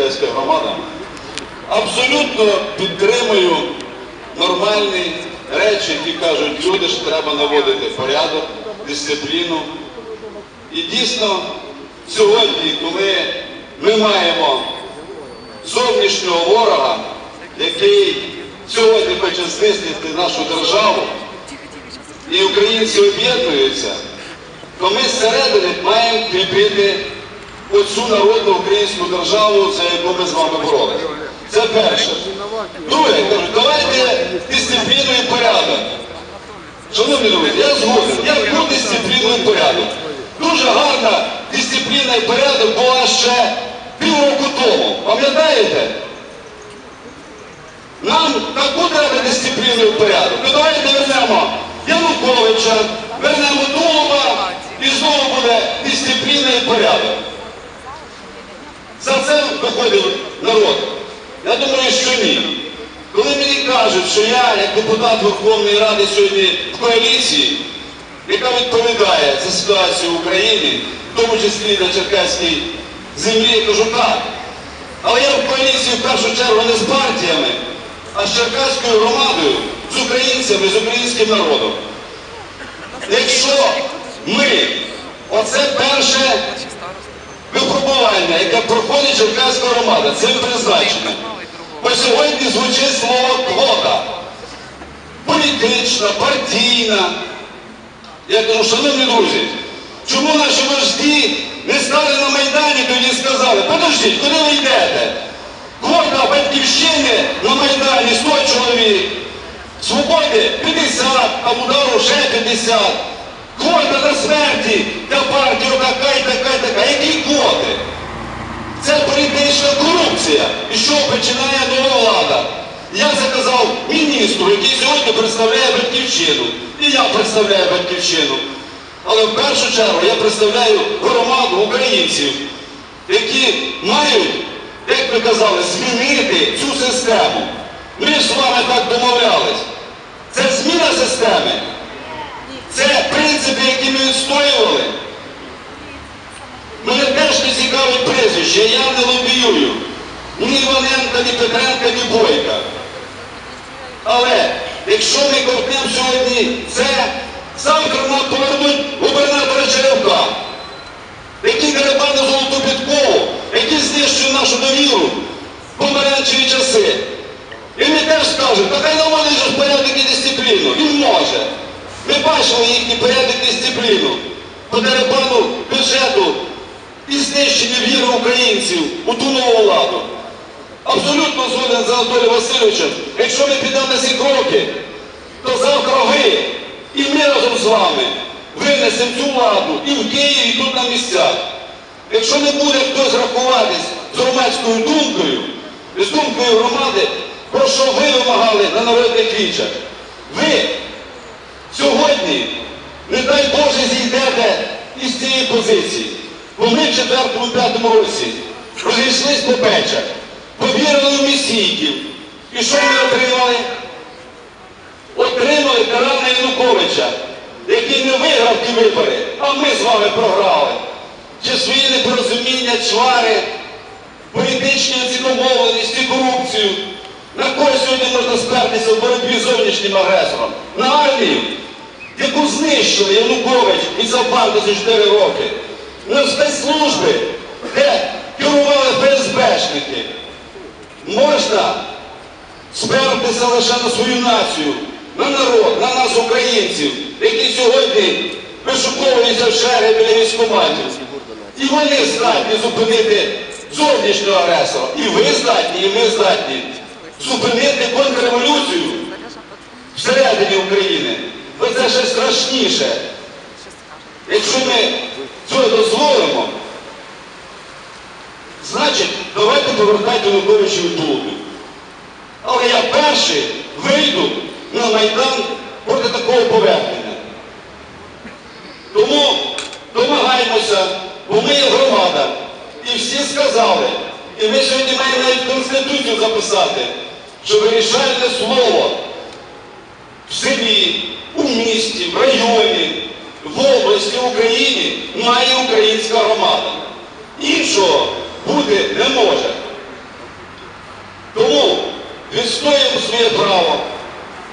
Черкаська громада, абсолютно підтримую нормальні речі, які кажуть, люди ж треба наводити порядок, дисципліну. І дійсно, сьогодні, коли ми маємо зовнішнього ворога, який сьогодні хоче знищити нашу державу, і українці об'єднуються, то ми зсередини маємо кріпити оцю народну українську державу, за яку ми з вами боролися. Це перше. Друге, кажу, давайте дисципліну і порядок. Шановні друзі, я згоден, я був дисципліну і порядок. Дуже гарна дисципліна і порядок була ще півроку тому. Пам'ятаєте? Нам таку треба дисципліну і порядок. Ну давайте вернемо Януковича, вернемо Дума і знову буде дисципліна і порядок. За це виходив народ. Я думаю, що ні. Коли мені кажуть, що я, як депутат Верховної Ради сьогодні в коаліції, яка відповідає за ситуацію в Україні, в тому числі на Черкаській землі, я кажу так. Але я в коаліції в першу чергу не з партіями, а з Черкаською громадою, з українцями, з українським народом. Якщо ми, оце перше яке проходить Черкаська громада, цим призначено. Бо сьогодні звучить слово квота. Політична, партійна. Я кажу, шановні друзі, чому наші вожді не стали на Майдані тоді сказали, подождіть, куди ви йдете? Квота батьківщини на Майдані 100 чоловік, свободи 50, а удару ще 50. Квота на смерті для партії така і така і така. Які квоти? Це політична корупція. І що починає нова влада? Я заказав міністру, який сьогодні представляє батьківщину. І я представляю батьківщину. Але в першу чергу я представляю громаду українців, які мають, як ви казали, змінити цю систему. Ми ж з вами так домовлялись. Це зміна системи. Це принципи, які ми відстоювали. Не прізвище, я не лобіюю. Ні Іваненка, ні Петренка, ні Бойка. Але якщо ми ковтнемо сьогодні це, завтра нам повернуть губернатора Черевка, який дерибане золоту підкову, який знищує нашу довіру в помаранчеві часи. І ми теж скажемо, та хай наводить же порядок і дисципліну. Він може. Ми бачили їхній порядок і дисципліну по дерибану бюджету і знищення віри українців у ту нову владу. Абсолютно згоден з Анатолієм Васильовичем. Якщо ми підемо на ці кроки, то завтра ви і ми разом з вами винесемо цю владу і в Києві, і тут на місцях. Якщо не буде хтось рахуватись з громадською думкою, з думкою громади, про що ви вимагали на народних вічах, ви сьогодні, не дай Боже, зійдете із цієї позиції. Бо ми в 4-5 році розійшлись по печах, повірили в місійків. І що ми отримали? Отримали Тарана Януковича, який не виграв ті вибори, а ми з вами програли. Чи свої непорозуміння, чвари, політичні оціномовленості, корупцію. На кого сьогодні можна спертися в боротьбі з зовнішнім агресором? На армію, яку знищили Янукович і за 4 роки. На спецслужби, де керували ФСБшники. Можна спертися лише на свою націю, на народ, на нас, українців, які сьогодні вишуковуються в шери біля військоматів. І вони здатні зупинити зовнішнього агресора. І ви здатні, і ми здатні зупинити контрреволюцію всередині України. Бо це ще страшніше. Якщо ми цього дозволимо, значить, давайте повертайте Януковичу Дулубу. Але я перший вийду на Майдан проти такого повернення. Тому домагаємося, бо ми є громада. І всі сказали, і ми сьогодні маємо навіть Конституцію записати, що вирішальне слово в селі, у місті, в районі, в області, в Україні має українська громада. Іншого бути не може. Тому відстоюємо своє право,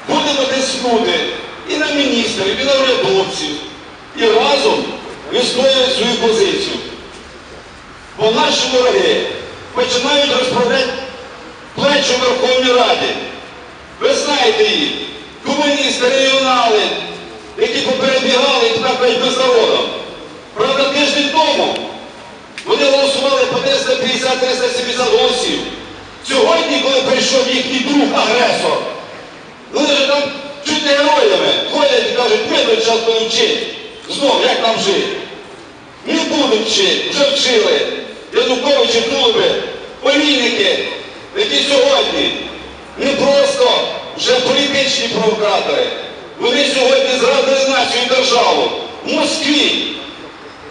будемо тиснути і на міністрів, і на урядовців, і разом відстоювати свою позицію. Бо наші вороги починають розправляти плечі Верховній Раді. Ви знаєте їх, комуністи, регіонали, які поперебігали і так кажуть безнародом. Правда, тиждень тому вони голосували по 350-370 голосів. Сьогодні, коли прийшов їхній друг агресор, вони ж там чуть не героями ходять і кажуть, ми тут час вчити. Знов, як нам жити? Не будуть вчити, вже вчили. Януковичі, Тулуби, олійники, які сьогодні не просто вже політичні провокатори. Вони сьогодні зрадили і державу в Москві.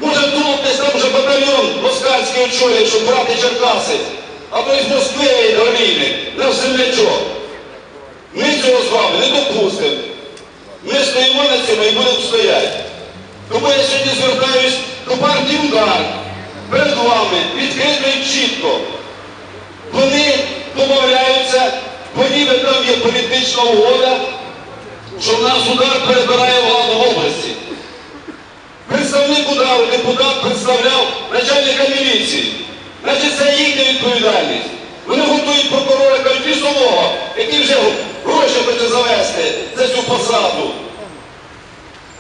Може тут десь там вже батальйон москальський очолює, щоб брати Черкаси. А то із Москви вийде олійник, наш землячок. Ми цього з вами не допустимо. Ми стоїмо на цьому і будемо стояти. Тому я сьогодні звертаюсь до партії удар перед вами відкрито і чітко. Вони домовляються, бо ніби там є політична угода, що в нас удар перебирає владу області. Представник удару, депутат представляв начальника міліції. Значить, це їхня відповідальність. Вони готують прокурора кажуть, лісового, який вже гроші хоче завести за цю посаду.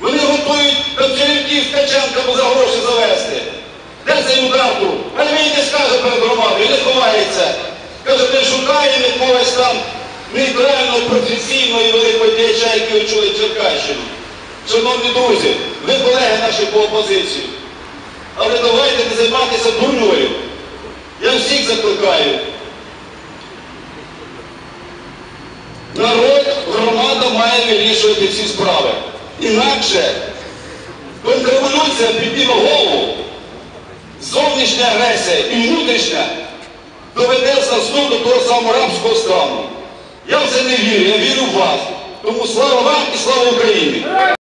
Вони готують з Ткаченка за гроші завести. Де цей удар був? А він не скаже перед громадою, не ховається. Каже, ми шукаємо якогось там нейтрального, професійного діяча, який очує Черкащину. Шановні друзі, ви колеги наші по опозиції. Але давайте не займатися дурною. Я всіх закликаю. Народ, громада має вирішувати всі справи. Інакше контрреволюція підніме голову, зовнішня агресія і внутрішня доведе знову до того самого рабського стану. Я в це не вірю, я вірю в вас. Тому слава вам і слава Україні!